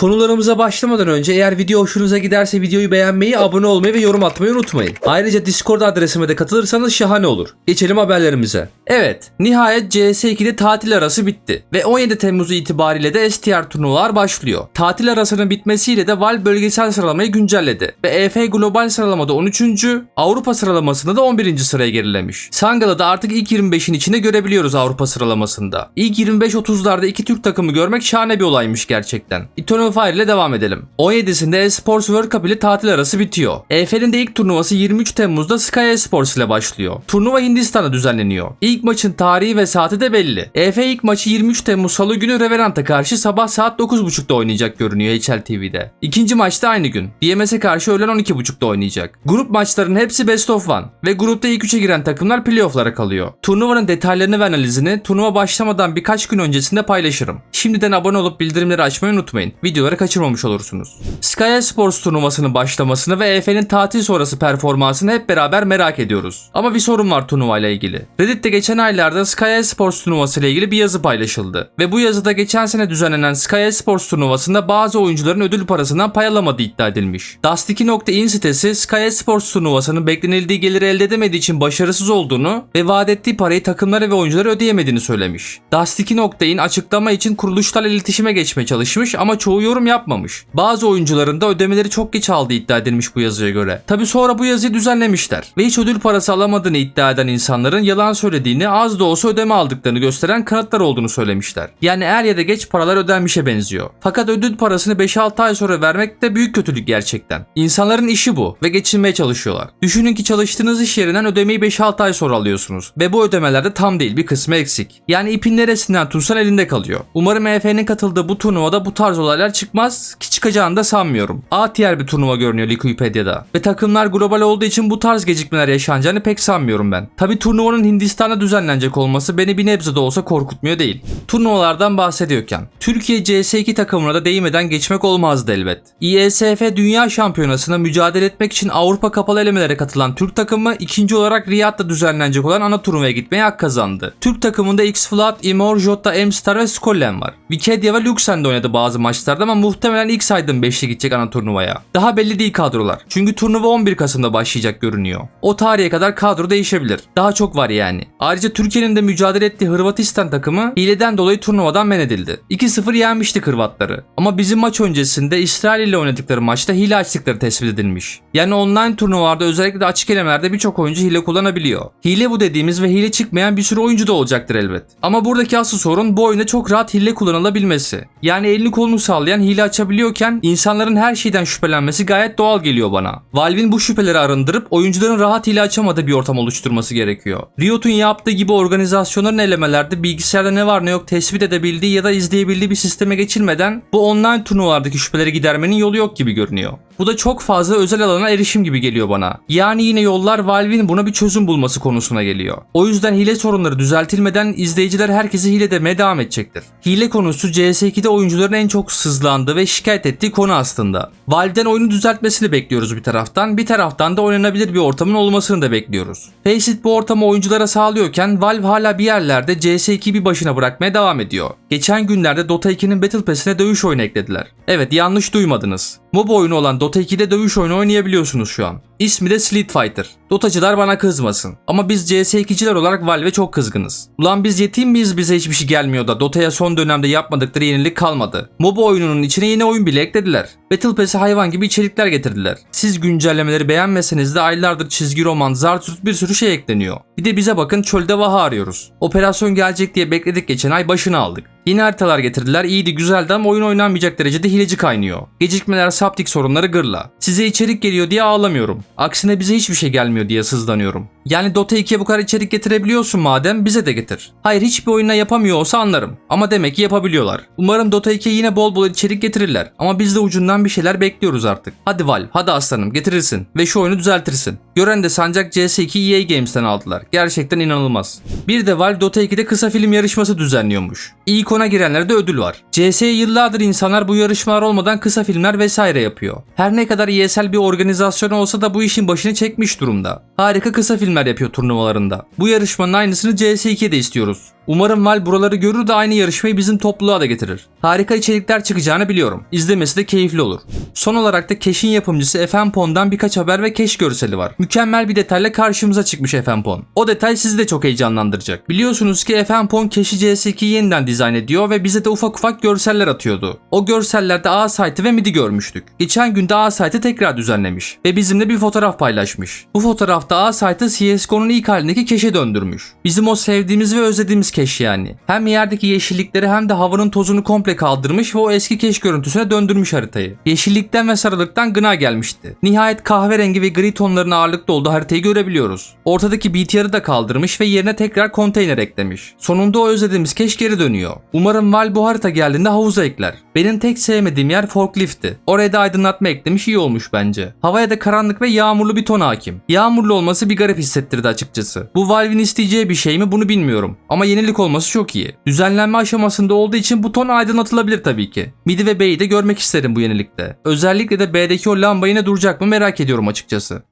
Konularımıza başlamadan önce eğer video hoşunuza giderse videoyu beğenmeyi, abone olmayı ve yorum atmayı unutmayın. Ayrıca Discord adresime de katılırsanız şahane olur. Geçelim haberlerimize. Evet, nihayet CS2'de tatil arası bitti ve 17 Temmuz itibariyle de STR turnuvalar başlıyor. Tatil arasının bitmesiyle de Valve bölgesel sıralamayı güncelledi ve EF Global sıralamada 13. Avrupa sıralamasında da 11. sıraya gerilemiş. Sangal'ı da artık ilk 25'in içinde görebiliyoruz Avrupa sıralamasında. İlk 25-30'larda iki Türk takımı görmek şahane bir olaymış gerçekten. Fire ile devam edelim. 17'sinde Esports World Cup ile tatil arası bitiyor. EFL'in de ilk turnuvası 23 Temmuz'da Sky Esports ile başlıyor. Turnuva Hindistan'da düzenleniyor. İlk maçın tarihi ve saati de belli. EF ilk maçı 23 Temmuz Salı günü Revenant'a karşı sabah saat 9.30'da oynayacak görünüyor HLTV'de. İkinci maçta aynı gün. BMS'e karşı öğlen 12.30'da oynayacak. Grup maçlarının hepsi best of one ve grupta ilk 3'e giren takımlar playoff'lara kalıyor. Turnuvanın detaylarını ve analizini turnuva başlamadan birkaç gün öncesinde paylaşırım. Şimdiden abone olup bildirimleri açmayı unutmayın. Videoları kaçırmamış olursunuz. Sky Sports turnuvasının başlamasını ve EF'nin tatil sonrası performansını hep beraber merak ediyoruz. Ama bir sorun var turnuvayla ilgili. Reddit'te geçen aylarda Sky Sports turnuvası ile ilgili bir yazı paylaşıldı. Ve bu yazıda geçen sene düzenlenen Sky Sports turnuvasında bazı oyuncuların ödül parasından pay alamadığı iddia edilmiş. Dust2.in sitesi Sky Sports turnuvasının beklenildiği geliri elde edemediği için başarısız olduğunu ve vaat ettiği parayı takımlara ve oyunculara ödeyemediğini söylemiş. Dust2.in açıklama için kuruluşlarla iletişime geçmeye çalışmış ama çoğu yorum yapmamış. Bazı oyuncuların da ödemeleri çok geç aldığı iddia edilmiş bu yazıya göre. Tabi sonra bu yazıyı düzenlemişler ve hiç ödül parası alamadığını iddia eden insanların yalan söylediğini az da olsa ödeme aldıklarını gösteren kanıtlar olduğunu söylemişler. Yani er ya da geç paralar ödenmişe benziyor. Fakat ödül parasını 5-6 ay sonra vermek de büyük kötülük gerçekten. İnsanların işi bu ve geçinmeye çalışıyorlar. Düşünün ki çalıştığınız iş yerinden ödemeyi 5-6 ay sonra alıyorsunuz ve bu ödemeler de tam değil bir kısmı eksik. Yani ipin neresinden tutsan elinde kalıyor. Umarım EF'nin katıldığı bu turnuvada bu tarz olaylar çıkmaz ki çıkacağını da sanmıyorum. A tier bir turnuva görünüyor Wikipedia'da. Ve takımlar global olduğu için bu tarz gecikmeler yaşanacağını pek sanmıyorum ben. Tabi turnuvanın Hindistan'da düzenlenecek olması beni bir nebze de olsa korkutmuyor değil. Turnuvalardan bahsediyorken Türkiye CS2 takımına da değmeden geçmek olmazdı elbet. ISF Dünya Şampiyonası'na mücadele etmek için Avrupa kapalı elemelere katılan Türk takımı ikinci olarak Riyad'da düzenlenecek olan ana turnuvaya gitmeye hak kazandı. Türk takımında X-Flat, Imor, Jota, M-Star ve Skollen var. Wikidia ve Luxem'de oynadı bazı maçlarda ama muhtemelen ilk saydığım 5'li gidecek ana turnuvaya. Daha belli değil kadrolar. Çünkü turnuva 11 Kasım'da başlayacak görünüyor. O tarihe kadar kadro değişebilir. Daha çok var yani. Ayrıca Türkiye'nin de mücadele ettiği Hırvatistan takımı hileden dolayı turnuvadan men edildi. 2-0 yenmişti Hırvatları. Ama bizim maç öncesinde İsrail ile oynadıkları maçta hile açtıkları tespit edilmiş. Yani online turnuvalarda özellikle de açık elemelerde birçok oyuncu hile kullanabiliyor. Hile bu dediğimiz ve hile çıkmayan bir sürü oyuncu da olacaktır elbet. Ama buradaki asıl sorun bu oyunda çok rahat hile kullanılabilmesi. Yani elini kolunu sallayan hile açabiliyorken insanların her şeyden şüphelenmesi gayet doğal geliyor bana. Valve'in bu şüpheleri arındırıp oyuncuların rahat hile açamadığı bir ortam oluşturması gerekiyor. Riot'un yaptığı gibi organizasyonların elemelerde bilgisayarda ne var ne yok tespit edebildiği ya da izleyebildiği bir sisteme geçilmeden bu online turnuvalardaki şüpheleri gidermenin yolu yok gibi görünüyor. Bu da çok fazla özel alana erişim gibi geliyor bana. Yani yine yollar Valve'in buna bir çözüm bulması konusuna geliyor. O yüzden hile sorunları düzeltilmeden izleyiciler herkesi hile demeye devam edecektir. Hile konusu CS2'de oyuncuların en çok sızlandığı ve şikayet ettiği konu aslında. Valve'den oyunu düzeltmesini bekliyoruz bir taraftan, bir taraftan da oynanabilir bir ortamın olmasını da bekliyoruz. Faceit bu ortamı oyunculara sağlıyorken Valve hala bir yerlerde CS2 bir başına bırakmaya devam ediyor. Geçen günlerde Dota 2'nin Battle Pass'ine dövüş oyunu eklediler. Evet yanlış duymadınız. MOBA oyunu olan Dota 2'de dövüş oyunu oynayabiliyorsunuz şu an. İsmi de Street Fighter. Dotacılar bana kızmasın. Ama biz CS2'ciler olarak Valve çok kızgınız. Ulan biz yetim miyiz bize hiçbir şey gelmiyor da Dota'ya son dönemde yapmadıkları yenilik kalmadı. MOBA oyununun içine yeni oyun bile eklediler. Battle Pass'e hayvan gibi içerikler getirdiler. Siz güncellemeleri beğenmeseniz de aylardır çizgi roman, zart bir sürü şey ekleniyor. Bir de bize bakın çölde vaha arıyoruz. Operasyon gelecek diye bekledik geçen ay başını aldık. Yeni haritalar getirdiler iyiydi güzeldi ama oyun oynanmayacak derecede hileci kaynıyor. Gecikmeler saptik sorunları gırla. Size içerik geliyor diye ağlamıyorum. Aksine bize hiçbir şey gelmiyor diye sızlanıyorum. Yani Dota 2'ye bu kadar içerik getirebiliyorsun madem bize de getir. Hayır hiçbir oyuna yapamıyor olsa anlarım. Ama demek ki yapabiliyorlar. Umarım Dota 2'ye yine bol bol içerik getirirler. Ama biz de ucundan bir şeyler bekliyoruz artık. Hadi Valve hadi aslanım getirirsin. Ve şu oyunu düzeltirsin. Gören de sancak CS2 EA Games'ten aldılar. Gerçekten inanılmaz. Bir de Valve Dota 2'de kısa film yarışması düzenliyormuş. İlk ona girenlere de ödül var. CS'ye yıllardır insanlar bu yarışmalar olmadan kısa filmler vesaire yapıyor. Her ne kadar ESL bir organizasyon olsa da bu işin başını çekmiş durumda. Harika kısa filmler yapıyor turnuvalarında. Bu yarışmanın aynısını CS2'de istiyoruz. Umarım Val buraları görür de aynı yarışmayı bizim topluluğa da getirir. Harika içerikler çıkacağını biliyorum. İzlemesi de keyifli olur. Son olarak da Keş'in yapımcısı FMPon'dan birkaç haber ve Keş görseli var. Mükemmel bir detayla karşımıza çıkmış FMPon. O detay sizi de çok heyecanlandıracak. Biliyorsunuz ki FMPon Keş'i CS2'yi yeniden dizayn ediyor ve bize de ufak ufak görseller atıyordu. O görsellerde A site'ı ve MIDI görmüştük. Geçen gün de A site'ı tekrar düzenlemiş ve bizimle bir fotoğraf paylaşmış. Bu fotoğrafta A site'ı CSGO'nun ilk halindeki Keş'e döndürmüş. Bizim o sevdiğimiz ve özlediğimiz Keş yani. Hem yerdeki yeşillikleri hem de havanın tozunu komple kaldırmış ve o eski Keş görüntüsüne döndürmüş haritayı. Yeşillikten ve sarılıktan gına gelmişti. Nihayet kahverengi ve gri tonların ağırlıkta olduğu haritayı görebiliyoruz. Ortadaki BTR'ı da kaldırmış ve yerine tekrar konteyner eklemiş. Sonunda o özlediğimiz Keş geri dönüyor. Umarım Val bu harita geldiğinde havuza ekler. Benim tek sevmediğim yer forklift'ti. Oraya da aydınlatma eklemiş iyi olmuş bence. Havaya da karanlık ve yağmurlu bir ton hakim. Yağmurlu olması bir garip hissettirdi açıkçası. Bu Valve'in isteyeceği bir şey mi bunu bilmiyorum. Ama yenilik olması çok iyi. Düzenlenme aşamasında olduğu için bu ton aydınlatılabilir tabii ki. Midi ve B'yi de görmek isterim bu yenilikte. Özellikle de B'deki o lamba yine duracak mı merak ediyorum açıkçası.